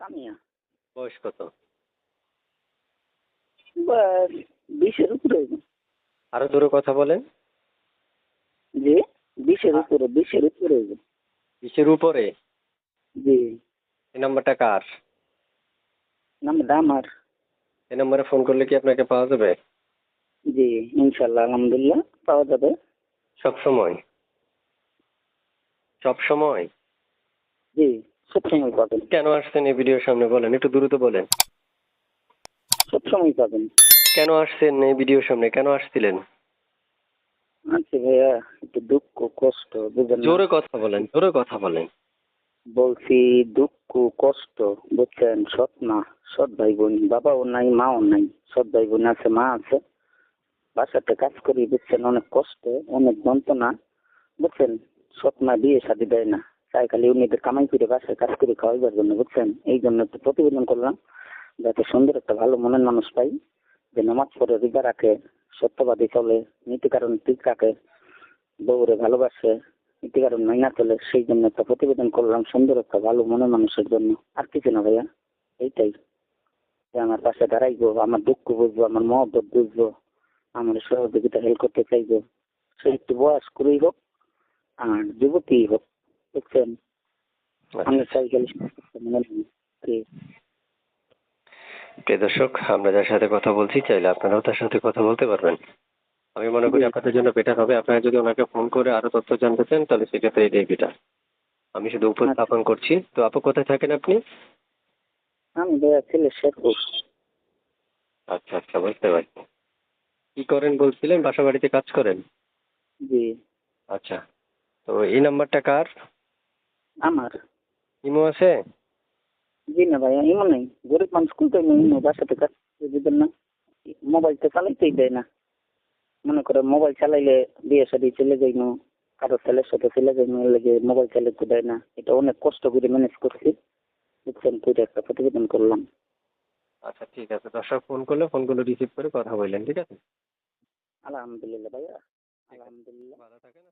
কামিয়া। বয়স কত? বিশের উপরে। আরও জোরে কথা বলেন। জি বিশের উপরে বিশের উপরে। বিশের উপরে? জি। এই নাম্বারটা কার? নামটা আমার এই নম্বরে ফোন করলে কি আপনাকে পাওয়া যাবে? জি ইনশাল্লাহ আলহামদুলিল্লাহ পাওয়া যাবে। সব সময় সব সময় জি। সবসময় পাবেন। কেন আসছেন এই ভিডিওর সামনে বলেন একটু দ্রুত বলেন। সবসময় পাবেন। কেন আসছেন এই ভিডিওর সামনে কেন আসছিলেন? আচ্ছা ভাইয়া একটু দুঃখ কষ্ট বুঝলেন জোরে কথা বলেন জোরে কথা বলেন। বলছি দুঃখ কষ্ট বুঝছেন সৎ মা সৎ ভাই বোন বাবাও নাই মাও নাই সৎ ভাই বোন আছে মা আছে। বাসাতে কাজ করি বুঝছেন অনেক কষ্ট অনেক যন্ত্রণা বুঝছেন সৎ মা বিয়ে শাদি দেয় না। তাই খালি উনিদের কামাই করে বাসায় কাজ করে খাওয়াইবার জন্য, বুঝছেন? এই জন্য একটু প্রতিবেদন করলাম, যাতে সুন্দর একটা ভালো মনের মানুষ পাই, যে নামাজ পড়ে রোজা রাখে, সত্যবাদী চলে, নীতি কারণ ঠিক রাখে, বউরে ভালোবাসে, নীতি কারণ মাইনা চলে, সেই জন্য একটা প্রতিবেদন করলাম, সুন্দর একটা ভালো মনের মানুষের জন্য। আর কিছু না ভাইয়া, এইটাই। যে আমার পাশে দাঁড়াইবো, আমার দুঃখ বুঝব, আমার মহব্বত বুঝব, আমার সহযোগিতা হেল্প করতে চাইব, সে একটু বয়স করেই হোক, আর যুবতী হোক বুঝছেন আমি প্রিয় দর্শক আমরা যার সাথে কথা বলছি চাইলে আপনারাও তার সাথে কথা বলতে পারবেন। আমি মনে করি আপনাদের জন্য বেটার হবে। আপনারা যদি ওনাকে ফোন করে আরও তথ্য জানতে চান তাহলে সেক্ষেত্রে এটাই বেটার আমি শুধু উপস্থাপন করছি। তো আপু কোথায় থাকেন আপনি? আমি আচ্ছা আচ্ছা বুঝতে পারছি। কি করেন বলছিলেন? বাসা বাড়িতে কাজ করেন? জি। আচ্ছা। তো এই নাম্বারটা কার? আমার। ইমো আছে? জি না ভাইয়া এমন নেই। গরিব মানুষ খুলতে ইমো বাসাতে কাজ দিবেন না। মোবাইল তো চালাইতেই দেয় না। মনে করে মোবাইল চালাইলে বিয়ে শাদি চলে যাই না কারও ছেলের সাথে চলে যাই না লেগে মোবাইল চালাইতে দেয় না। এটা অনেক কষ্ট করে ম্যানেজ করছি। বুঝছেন? করে একটা প্রতিবেদন করলাম। আচ্ছা ঠিক আছে। দর্শক ফোন করলে ফোনগুলো রিসিভ করে কথা বললেন ঠিক আছে? আলহামদুলিল্লাহ ভাইয়া। আলহামদুলিল্লাহ। ভালো থাকেন